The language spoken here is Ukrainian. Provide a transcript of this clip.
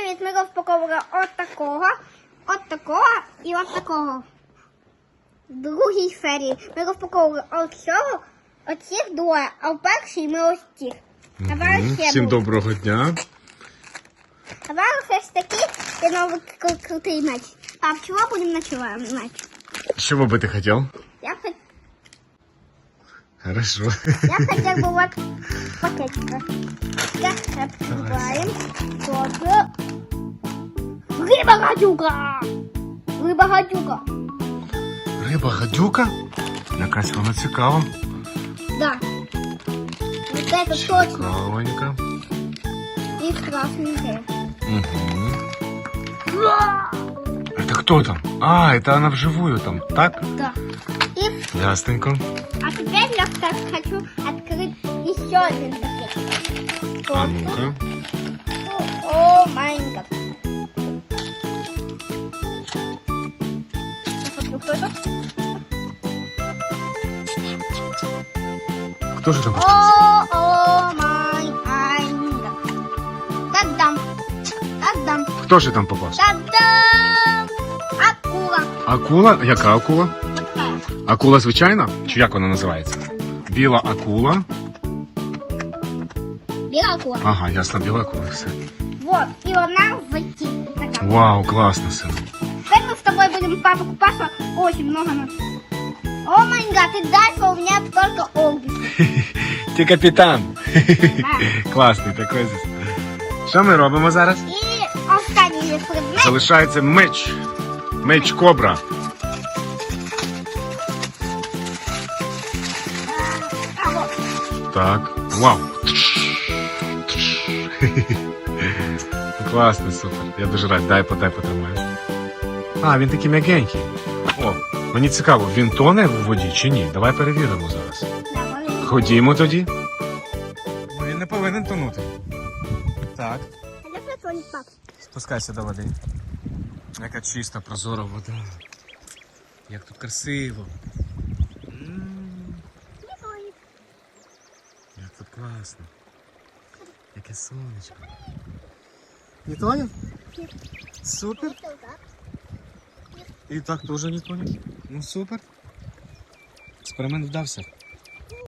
привіт! Ми розпаковували от такого, от такого і от такого. В другій серії ми розпаковували от цього, оцих двоє, а в першій ми ось цих. Давай ще Всім буде. доброго дня. Давай ось такий і новий кру- крутий меч. А в чого будемо починаємо меч? Що би ти хотів? Я хот- Хорошо. я хотів би вот пакетика. Так, открываем. Тоже. Рыба гадюка! Рыба гадюка. Риба гадюка? Якась вона цікава. Да. Вот это точно. Цікавенька. И красненькая. Угу. Это кто там? А, это она вживую там, так? Да. И, Ясненько. а теперь я так хочу открыть еще один пакет. А ну-ка. О, маленько. Хто ж там? О, о, май, айнга. Та-дам. Та-дам. Хто ж там? Та-дам. Акула. Акула? Яка акула? Акула звичайна? Чи як вона називається? Біла акула. Белая акула. Ага, ясно, біла акула. Все. Вот. И она в. Такая. Вау, класно все. Будем папа купаться очень много на... О май гад, и дальше у меня только Олгис. Ти капітан. Класний такий. Що ми робимо зараз? И останній предмет. Залишається меч. Меч кобра. Так. Вау. Класно, супер. Я дуже радий. Дай подай потримаю. А, він такий м'ягенький. О, мені цікаво, він тоне в воді чи ні? Давай перевіримо зараз. Ходімо тоді. Ну, він не повинен тонути. Так. Спускайся до води. Яка чиста, прозора вода. Як тут красиво. М, Як тут класно. Яке сонечко. Не тонет? Супер. І так теж не тонет. Ну супер. Експеримент вдався.